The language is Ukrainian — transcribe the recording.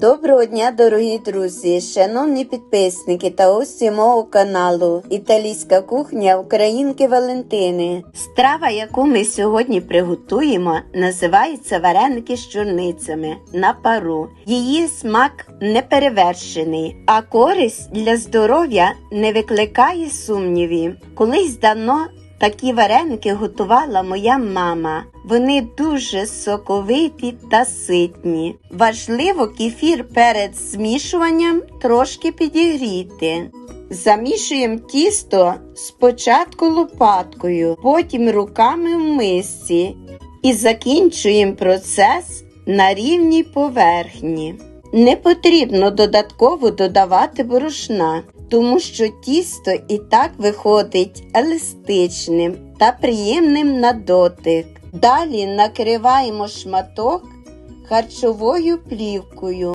Доброго дня, дорогі друзі, шановні підписники та гості мого каналу Італійська кухня Українки Валентини. Страва, яку ми сьогодні приготуємо, називається вареники з чорницями на пару. Її смак неперевершений, а користь для здоров'я не викликає сумнівів. Колись давно Такі вареники готувала моя мама. Вони дуже соковиті та ситні. Важливо кефір перед змішуванням трошки підігріти. Замішуємо тісто спочатку лопаткою, потім руками в мисці і закінчуємо процес на рівній поверхні. Не потрібно додатково додавати борошна, тому що тісто і так виходить еластичним та приємним на дотик. Далі накриваємо шматок харчовою плівкою